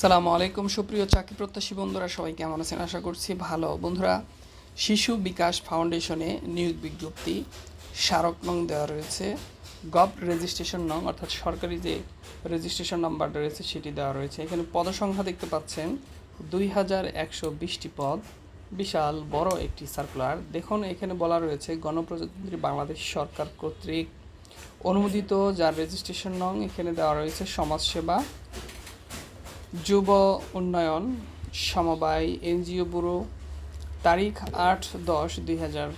সালামু আলাইকুম। সুপ্রিয় চাকরি প্রত্যাশী বন্ধুরা, সবাই কেমন আছেন? আশা করছি ভালো। বন্ধুরা, শিশু বিকাশ ফাউন্ডেশনে নিয়োগ বিজ্ঞপ্তি স্মারক নং দেওয়া রয়েছে। গভ রেজিস্ট্রেশন নং, অর্থাৎ সরকারি যে রেজিস্ট্রেশন নাম্বারটা রয়েছে, সেটি দেওয়া রয়েছে। এখানে পদসংখ্যা দেখতে পাচ্ছেন। দুই হাজার একশো বিশটি পদ। বিশাল, বড় একটি সার্কুলার দেখুন, এখানে বলা রয়েছে, গণপ্রজাতন্ত্রী বাংলাদেশ সরকার কর্তৃক অনুমোদিত যার রেজিস্ট্রেশন নং এখানে দেওয়া রয়েছে, সমাজসেবা যুব উন্নয়ন সমবায় এনজিও ব্যুরো, তারিখ আট দশ দুই হাজার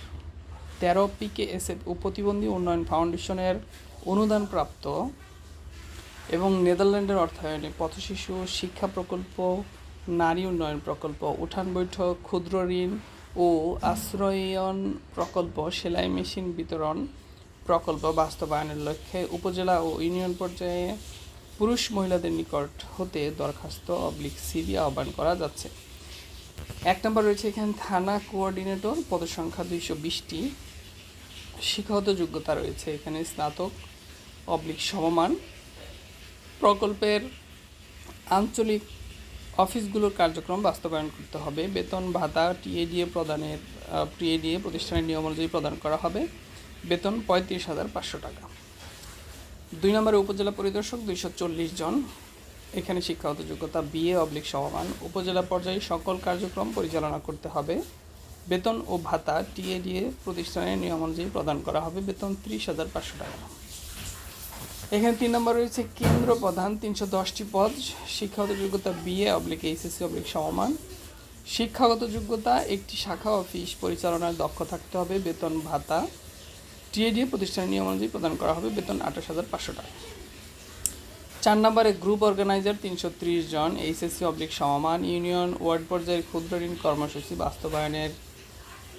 তেরো পিকেএসএফ ও প্রতিবন্ধী উন্নয়ন ফাউন্ডেশনের অনুদানপ্রাপ্ত এবং নেদারল্যান্ডের অর্থায়নে পথশিশু শিক্ষা প্রকল্প, নারী উন্নয়ন প্রকল্প, উঠান বৈঠক, ক্ষুদ্র ঋণ ও আশ্রয়ন প্রকল্প, সেলাই মেশিন বিতরণ প্রকল্প বাস্তবায়নের লক্ষ্যে উপজেলা ও ইউনিয়ন পর্যায়ে পুরুষ মহিলাদের নিকট হতে দরখাস্ত অবলিক সিবি আহ্বান করা যাচ্ছে। এক নম্বর রয়েছে এখানে থানা কোঅর্ডিনেটর, পদসংখ্যা দুইশো বিশটি। শিক্ষাগত যোগ্যতা রয়েছে এখানে স্নাতক, অবলিক সমমান। প্রকল্পের আঞ্চলিক অফিসগুলোর কার্যক্রম বাস্তবায়ন করতে হবে। বেতন, ভাতা, টিএডিএ প্রদানের টিএডিএ প্রতিষ্ঠানের নিয়ম অনুযায়ী প্রদান করা হবে। বেতন পঁয়ত্রিশ হাজার পাঁচশো টাকা। দুই নম্বরে উপজেলা পরিদর্শক দুইশো চল্লিশ জন। এখানে শিক্ষাগত যোগ্যতা, বিএ, অবলিক সমমান উপজেলা পর্যায়ে সকল কার্যক্রম পরিচালনা করতে হবে। বেতন ও ভাতা টিএডিএ প্রতিষ্ঠানের নিয়ম অনুযায়ী প্রদান করা হবে। বেতন ত্রিশ হাজার পাঁচশো টাকা। এখানে তিন নম্বর রয়েছে কেন্দ্র প্রধান, তিনশো দশটি পদ। শিক্ষাগত যোগ্যতা, বিএ, অবলিক এইচএসসি, অবলিক সমমান শিক্ষাগত যোগ্যতা, একটি শাখা অফিস পরিচালনায় দক্ষ থাকতে হবে। বেতন, ভাতা টিএডিএ প্রতিষ্ঠানের নিয়ম অনুযায়ী প্রদান করা হবে বেতন আঠাশ হাজার পাঁচশো টাকা। চার নম্বরে গ্রুপ অর্গানাইজার তিনশো ত্রিশ জন, এইচএসসি অবলিক সমমান ইউনিয়ন, ওয়ার্ড পর্যায়ের ক্ষুদ্র ঋণ কর্মসূচি বাস্তবায়নের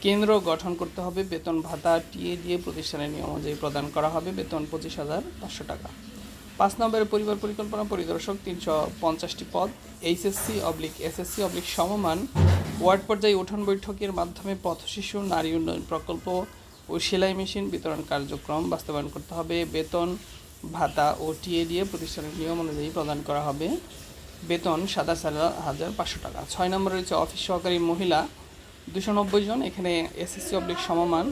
কেন্দ্র গঠন করতে হবে। বেতন ভাতা টিএডিএ প্রতিষ্ঠানের নিয়ম অনুযায়ী প্রদান করা হবে, বেতন পঁচিশ হাজার পাঁচশো টাকা। পাঁচ নম্বরে পরিবার পরিকল্পনা পরিদর্শক তিনশো পঞ্চাশটি পদ, এইচএসসি অবলিক, এসএসসি অবলিক সমমান, ওয়ার্ড পর্যায়ে উঠান বৈঠকের মাধ্যমে পথশিশু নারী উন্নয়ন প্রকল্প ও সেলাই মেশিন, বিতরণ কার্যক্রম বাস্তবায়ন করতে হবে। বেতন, ভাতা ও টিএ দিয়ে প্রতিষ্ঠানের নিয়ম অনুযায়ী প্রদান করা হবে। বেতন সাতাশ হাজার পাঁচশো টাকা। ছয় নম্বর রয়েছে অফিস সহকারী মহিলা। দুশো নব্বই জন, এখানে এসএসসি অবলিক সমমান।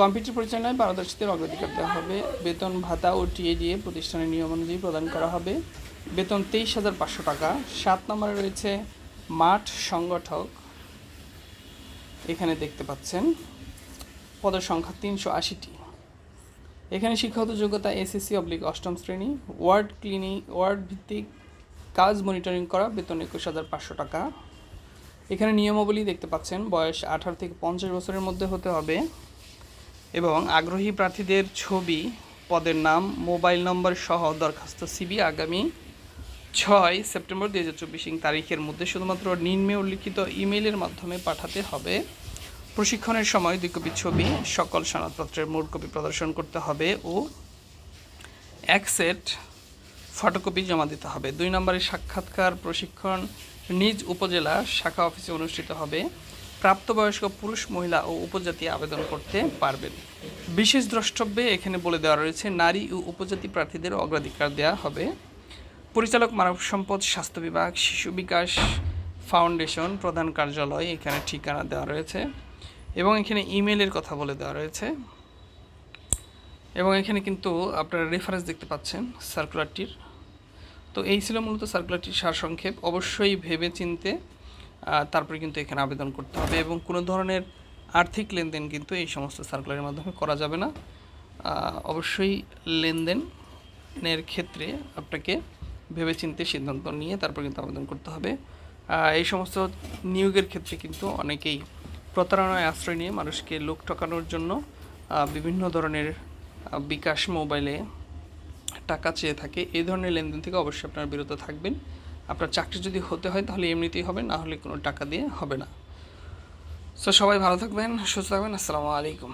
কম্পিউটার পরিচালনায় পারদর্শীদের অগ্রাধিকার দেওয়া হবে। বেতন, ভাতা ও টিএ দিয়ে প্রতিষ্ঠানের নিয়ম অনুযায়ী প্রদান করা হবে। বেতন তেইশ হাজার পাঁচশো টাকা। সাত নম্বরে রয়েছে মাঠ সংগঠক। এখানে দেখতে পাচ্ছেন। পদের সংখ্যা তিনশো আশিটি। এখানে শিক্ষাগত যোগ্যতা এসএসসি অবলিক অষ্টম শ্রেণি ওয়ার্ড ক্লিনিক ওয়ার্ড ভিত্তিক কাজ মনিটরিং করা, বেতন একুশ হাজার পাঁচশো টাকা। এখানে নিয়মাবলী দেখতে পাচ্ছেন, বয়স আঠারো থেকে পঞ্চাশ বছরের মধ্যে হতে হবে এবং আগ্রহী প্রার্থীদের ছবি, পদের নাম, মোবাইল নম্বর সহ দরখাস্ত সিবি আগামী ছয় সেপ্টেম্বর দু হাজার চব্বিশ তারিখের মধ্যে শুধুমাত্র নিম্নে উল্লিখিত ইমেইলের মাধ্যমে পাঠাতে হবে। প্রশিক্ষণের সময় দুই কপি ছবি, সকল সনদপত্রের মূল কপি প্রদর্শন করতে হবে ও এক সেট ফটোকপি জমা দিতে হবে। দুই নম্বরে সাক্ষাৎকার প্রশিক্ষণ নিজ উপজেলা শাখা অফিসে অনুষ্ঠিত হবে। প্রাপ্তবয়স্ক পুরুষ, মহিলা ও উপজাতি আবেদন করতে পারবেন। বিশেষ দ্রষ্টব্যে এখানে বলে দেওয়া রয়েছে, নারী ও উপজাতি প্রার্থীদের অগ্রাধিকার দেওয়া হবে। পরিচালক, মানব সম্পদ, স্বাস্থ্য বিভাগ, শিশু বিকাশ ফাউন্ডেশন প্রধান কার্যালয় এখানে ঠিকানা দেওয়া রয়েছে। এবং এখানে ইমেলের কথা বলে দেওয়া রয়েছে। এবং এখানে কিন্তু আপনারা রেফারেন্স দেখতে পাচ্ছেন সার্কুলারটির তো এই ছিল মূলত সার্কুলারটির সারসংক্ষেপ। অবশ্যই ভেবে চিনতে তারপরে কিন্তু এখানে আবেদন করতে হবে এবং কোনো ধরনের আর্থিক লেনদেন কিন্তু এই সমস্ত সার্কুলারের মাধ্যমে করা যাবে না। অবশ্যই লেনদেনের ক্ষেত্রে আপনাকে ভেবে চিনতে সিদ্ধান্ত নিয়ে তারপর কিন্তু আবেদন করতে হবে। এই সমস্ত নিয়োগের ক্ষেত্রে কিন্তু অনেকেই প্রতারণায় আশ্রয় নিয়ে মানুষকে লোক ঠকানোর জন্য বিভিন্ন ধরনের বিকাশ মোবাইলে টাকা চেয়ে থাকে। এই ধরনের লেনদেন থেকে অবশ্যই আপনার বিরত থাকবেন। আপনার চাকরি যদি হতে হয় তাহলে এমনিতেই হবে, না হলে কোনো টাকা দিয়ে হবে না। সো সবাই ভালো থাকবেন, সুস্থ থাকবেন, আসসালামু আলাইকুম।